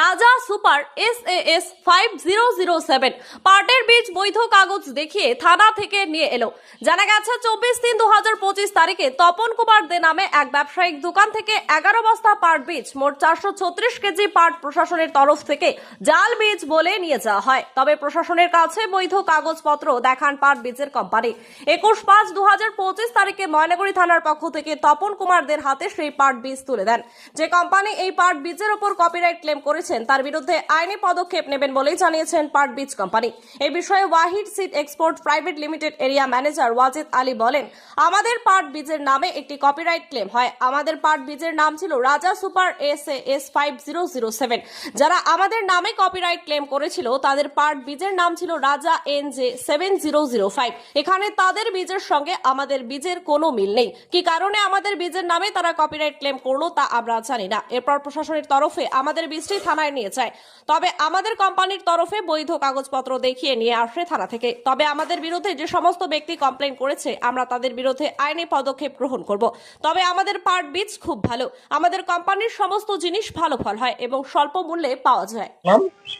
Raja super S A S five zero zero seven. পার্টের বীজ, বৈধ কাগজ দেখিয়ে থানা থেকে নিয়ে এলো। জানা গেছে, চব্বিশ তিন দু হাজার পঁচিশ তারিখে তপন কুমার দে নামে এক ব্যবসায়িক দোকান থেকে এগারো বস্তা পাট বীজ, মোট চারশো ছত্রিশ কেজি পাট প্রশাসনের তরফ থেকে জাল বীজ বলে নিয়ে যাওয়া হয়। তবে প্রশাসনের কাছে বৈধ কাগজপত্র দেখান পাট বীজের কোম্পানি। একুশ পাঁচ দু হাজার পঁচিশ তারিখে ময়নাগুড়ি থানার পক্ষ থেকে তপন কুমারদের হাতে সেই পাট বীজ তুলে দেন। যে কোম্পানি এই পাট বীজের ওপর কপিরাইট ক্লেম করেছেন, তার বিরুদ্ধে আইনি পদক্ষেপ নেবেন বলেই জানিয়েছেন পাট বীজ কোম্পানি। এই বিষয়ে Wahid seed export private limited area manager Wajid Ali বলেন, আমাদের পাট বীজের নামে একটি কপিরাইট ক্লেম হয়। আমাদের পাট বীজের নাম ছিল Raja super S S five zero zero seven. যারা আমাদের নামে কপিরাইট ক্লেম করেছিল, তাদের পাট বীজের নাম ছিল Raja N J seven zero zero five. এখানে তাদের বীজের সঙ্গে আমাদের বীজের কোনো মিল নেই। কি কারণে আমাদের বীজের নামে তারা কপিরাইট ক্লেম করল তা আমরা জানি না। এরপর প্রশাসনের তরফে আমাদের বীজটি থানায় নিয়ে যায় তবে আমাদের কোম্পানির তরফে বৈধ কাগজপত্র দেখিয়ে নিয়ে আসে থানা থেকে। তবে আমাদের বিরুদ্ধে যে সমস্ত ব্যক্তি কমপ্লেন করেছে আমরা তাদের বিরুদ্ধে আইনি পদক্ষেপ গ্রহণ করব। তবে আমাদের পাট বীজ খুব ভালো। আমাদের কোম্পানির সমস্ত জিনিস ভালো ফল হয় এবং স্বল্প মূল্যে পাওয়া যায়।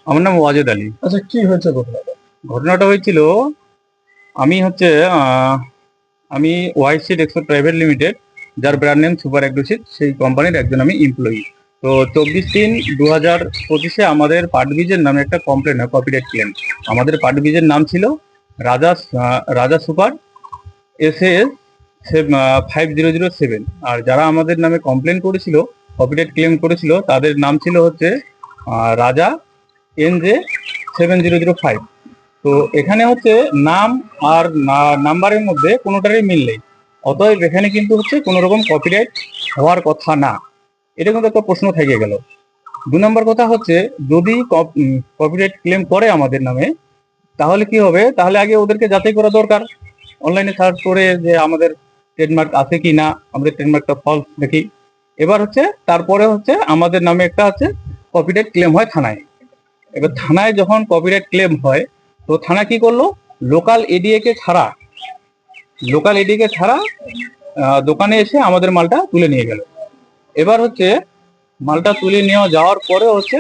আমার নাম ওয়াজেদ আলী। আচ্ছা কি হয়েছে ঘটনাটা? ঘটনাটা হয়েছিল আমি হচ্ছে আহ, আমি Y seed export private limited যার ব্র্যান্ড নেম সুপার অ্যাগ্রোসিড সেই কোম্পানির একজন আমি এমপ্লয়ি তো চব্বিশ তিন দু হাজার পঁচিশে আমাদের পাট বীজের নামে একটা কমপ্লেন হয় কপিরাইট ক্লেম আমাদের পাট বীজের নাম ছিল Raja Raja super S S five zero zero seven আর যারা আমাদের নামে কমপ্লেন করেছিল কপিরাইট ক্লেম করেছিল, তাদের নাম ছিল হচ্ছে Raja N J seven zero zero five তো এখানে হচ্ছে নাম আর নাম্বারের মধ্যে কোনোটারই মিল নেই। অতএব এখানে কিন্তু হচ্ছে কোনো রকম কপিরাইট হওয়ার কথা না। এটা কিন্তু একটা প্রশ্ন থেকে গেল। দু নম্বর কথা হচ্ছে, যদি কপিরাইট ক্লেম করে আমাদের নামে, তাহলে কি হবে? তাহলে আগে ওদেরকে যাচাই করা দরকার। অনলাইনে সার্চ করে যে আমাদের ট্রেডমার্ক আছে কি না, আমাদের ট্রেডমার্কটা ফলস দেখি। এবার হচ্ছে, তারপরে হচ্ছে আমাদের নামে একটা হচ্ছে কপিরাইট ক্লেম হয় থানায়। এবার থানায় যখন কপিরাইট ক্লেম হয়, তো থানা কি করল? লোকাল এডিএ কে ছাড়া লোকাল এডিএ কে ছাড়া দোকানে এসে আমাদের মালটা তুলে নিয়ে গেল। এবার হচ্ছে মালটা তুলে নিয়ে যাওয়ার পরে হচ্ছে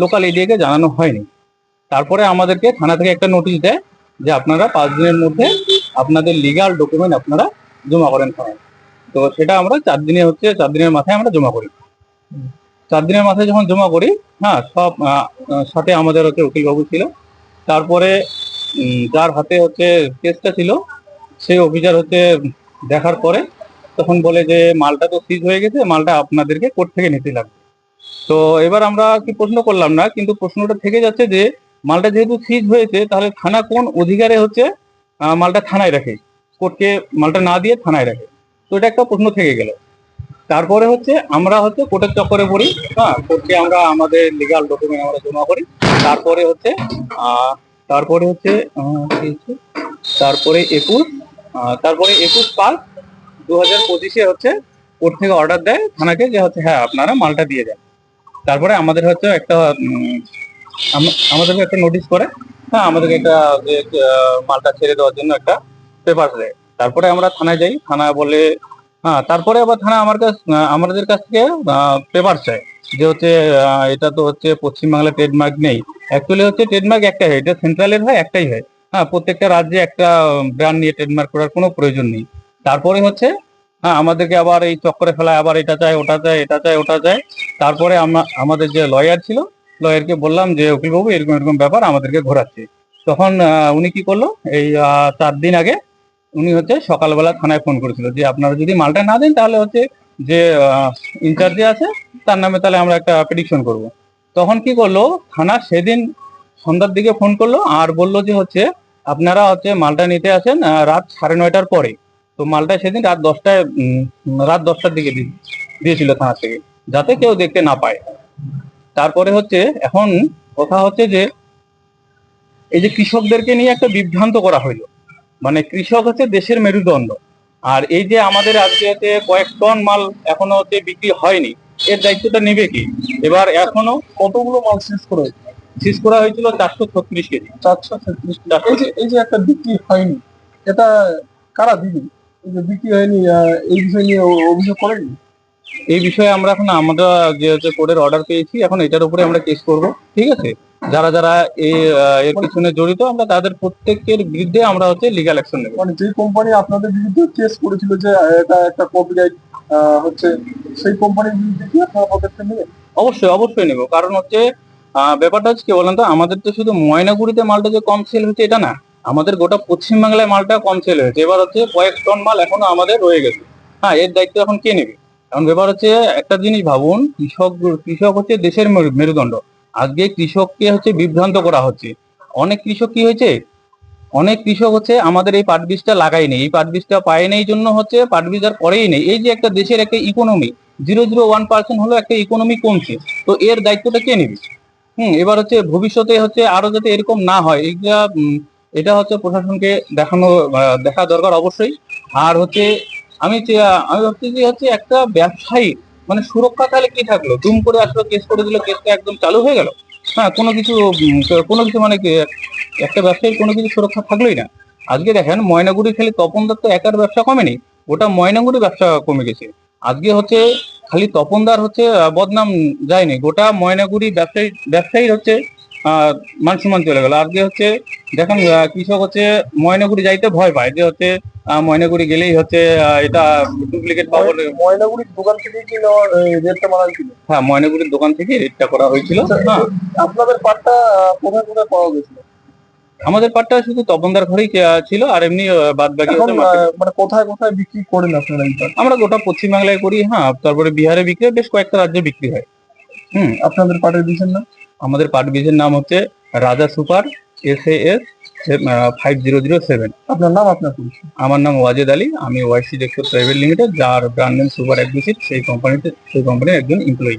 লোকাল এডিএ কে জানানো হয়নি। তারপরে আমাদেরকে থানা থেকে একটা নোটিশ দেয় যে আপনারা পাঁচ দিনের মধ্যে আপনাদের লিগাল ডকুমেন্ট আপনারা জমা করেন থানায় তো সেটা আমরা চার দিনে হচ্ছে, চার দিনের মাথায় আমরা জমা করি। চার দিনের মাথায় যখন জমা করি হ্যাঁ সব সাথে আমাদের হচ্ছে উকিলবাবু ছিল। তারপরে যার হাতে হচ্ছে কেসটা ছিল, সেই অফিসার হচ্ছে দেখার পরে তখন বলে যে, মালটা তো সিজ হয়ে গেছে, মালটা আপনাদেরকে কোর্ট থেকে নিতে লাগবে। তো এবার আমরা কি প্রশ্ন করলাম না, কিন্তু প্রশ্নটা থেকে যাচ্ছে যে, মালটা যেহেতু সিজ হয়েছে, তাহলে থানা কোন অধিকারে হচ্ছে মালটা থানায় রাখে? কোর্টকে মালটা না দিয়ে থানায় রাখে? তো এটা একটা প্রশ্ন থেকে গেল। তারপরে হচ্ছে আমরা হচ্ছে কোর্টের চক্করে পড়ি হ্যাঁ? কোর্টকে আমরা, আমাদের লিগাল ডকুমেন্ট আমরা জমা করি। তারপরে হচ্ছে তারপরে হচ্ছে তারপরে একুশ তারপরে একুশ পাঁচ দু হাজার পঁচিশে হচ্ছে কোর্ট থেকে অর্ডার দেয় থানাকে যে হচ্ছে হ্যাঁ আপনারা মালটা দিয়ে দেন। তারপরে আমাদের হচ্ছে একটা আমাদেরকে একটা নোটিশ করে হ্যাঁ আমাদেরকে একটা যে মালটা ছেড়ে দেওয়ার জন্য একটা পেপার দেয়। তারপরে আমরা থানায় যাই, থানা বলে হ্যাঁ তারপরে আবার থানা আমার কাছ আমাদের কাছ থেকে পেপার চায় যে হচ্ছে এটা তো হচ্ছে পশ্চিমবাংলা ট্রেডমার্ক নেই। অ্যাকচুয়ালি হচ্ছে ট্রেডমার্ক একটাই হয়, এটা সেন্ট্রালের হয়, একটাই হয়। হ্যাঁ প্রত্যেকটা রাজ্যে একটা ব্র্যান্ড নিয়ে ট্রেডমার্ক করার কোনো প্রয়োজন নেই। তারপরে হচ্ছে হ্যাঁ আমাদেরকে আবার এই চক্করে ফেলায়, আবার এটা চাই ওটা চাই এটা চাই ওটা চাই তারপরে আমরা আমাদের যে লয়ার ছিল লয়ারকে বললাম যে, উকিলবাবু, এরকম এরকম ব্যাপার আমাদেরকে ঘোরাচ্ছে। তখন উনি কি করল, এই চার দিন আগে উনি হচ্ছে সকালবেলা থানায় ফোন করেছিল যে, আপনারা যদি মালটা না দেন, তাহলে হচ্ছে যে ইনচার্জে আছে, তার নামে তাহলে আমরা একটা প্রেডিকশন করব। তখন কি করল থানা সেদিন সন্ধ্যার দিকে ফোন করল আর বলল যে, হচ্ছে, আপনারা হচ্ছে মালটা নিতে আসেন রাত সাড়ে নয়টার পরে। তো মালটা সেদিন রাত দশটায় রাত দশটার দিকে দিয়েছিল থানা থেকে, যাতে কেউ দেখতে না পায়। তারপরে হচ্ছে, এখন কথা হচ্ছে যে, এই যে কৃষকদেরকে নিয়ে একটা বিভ্রান্ত করা হইল। মানে কৃষক হচ্ছে দেশের মেরুদণ্ড। আর এই যে আমাদের আজকে হচ্ছে কয়েক টন মাল এখনও হচ্ছে বিক্রি হয়নি, এর দায়িত্বটা নেবে কি? এবার এখনও কতগুলো মাল শেষ করে শেষ করা হয়েছিল চারশো ছত্রিশ কেজি। চারশো তেত্রিশ এই যে এই যে একটা বিক্রি হয়নি, এটা কারা দিবে? বিক্রি হয়নি এই বিষয় নিয়ে অভিযোগ এই বিষয়ে আমরা এখন আমরা যে হচ্ছে কোর্টের অর্ডার পেয়েছি এখন এটার উপরে আমরা কেস করব ঠিক আছে? যারা যারা এর পিছনে জড়িত আমরা তাদের প্রত্যেকের বিরুদ্ধে আমরা হচ্ছে লিগ্যাল অ্যাকশন নেব। মানে যে কোম্পানি আপনাদের বিরুদ্ধে কেস করেছিল যে এটা একটা কপিরাইট হচ্ছে সেই কোম্পানির বিরুদ্ধে কি আপনারা পদক্ষেপ নেবেন? অবশ্যই অবশ্যই নেব। কারণ হচ্ছে আহ, ব্যাপারটা হচ্ছে কি বলেন তো আমাদের তো শুধু ময়নাগুড়িতে মালটা যে কম সেল হচ্ছে এটা না। আমাদের গোটা পশ্চিমবাংলায় মালটা কম সেল হয়েছে। এবার হচ্ছে কয়েক টন মাল এখনও আমাদের রয়ে গেছে। হ্যাঁ এর দায়িত্ব এখন কে নেবে? কারণ ব্যাপার হচ্ছে একটা জিনিস ভাবুন, কৃষক কৃষক হচ্ছে দেশের মেরুদণ্ড। আজকে কৃষককে হচ্ছে বিভ্রান্ত করা হচ্ছে। অনেক কৃষক কি হয়েছে? অনেক কৃষক হচ্ছে আমাদের এই পাট বীজটা লাগায়নি এই পাট বীজটা পায়নি এই জন্য হচ্ছে পাট বীজ আর করেই নেই। এই যে একটা দেশের একটা economy zero zero one percent হলো একটা ইকোনমি কমছে। তো এর দায়িত্বটা কে নেবে? হুম, এবার হচ্ছে ভবিষ্যতে হচ্ছে আরও যাতে এরকম না হয়, এইটা এটা হচ্ছে প্রশাসনকে দেখানো দেখা দরকার অবশ্যই। আর হচ্ছে আমি আমি ভাবছি যে হচ্ছে একটা ব্যবসায়ী মানে সুরক্ষা তাহলে কি থাকল? দুম করে আসলো, কেস করে দিল, কেসটা একদম চালু হয়ে গেল? হ্যাঁ কোনো কিছু কোনো কিছু মানে একটা ব্যবসায়ীর কোনো কিছু সুরক্ষা থাকলোই না। আজকে দেখেন, ময়নাগুড়ি খালি তপন দত্ত একার ব্যবসা কমেনি ওটা ময়নাগুড়ি ব্যবসা কমে গেছে। আজকে হচ্ছে খালি তপনদার হচ্ছে বদনাম যায়নি। গোটা ময়নাগুড়ি ব্যবসায়ী, ব্যবসায়ীর হচ্ছে মান সম্মান চলে গেল। আজকে হচ্ছে দেখেন কৃষক হচ্ছে ময়নাগুড়ি যাইতে ভয় পায়। যে হচ্ছে ময়নাগুড়ি গেলেই হচ্ছে এটা ডুপ্লিকেট পাবো ময়নাগুড়ির দোকান থেকে কি রেটটা মারা হ্যাঁ ময়নাগুড়ির দোকান থেকে রেটটা করা হয়েছিল। হ্যাঁ আপনাদের পাটটা কোথায় কোথায় পাওয়া গেছিল? আমাদের পাটটা শুধু তপনদার ঘরেই ছিল আর এমনি বাদ বাকি মানে কোথায় কোথায় বিক্রি করেন আপনারা আমরা গোটা পশ্চিমবাংলায় করি হ্যাঁ তারপরে বিহারে বিক্রি বেশ কয়েকটা রাজ্যে বিক্রি হয়। হুম। আপনাদের পাটের বীজের নাম আমাদের পাট বীজের নাম হচ্ছে Raja super S A S five zero zero seven আপনার নাম আপনার পরিচয়। আমার নাম ওয়াজেদ আলী আমি ওয়াইসি ডেক্সো প্রাইভেট লিমিটেড যার ব্র্যান্ড নেম সুপার অ্যাগ্রিসিভ সেই কোম্পানিতে সেই কোম্পানির একজন এমপ্লয়ি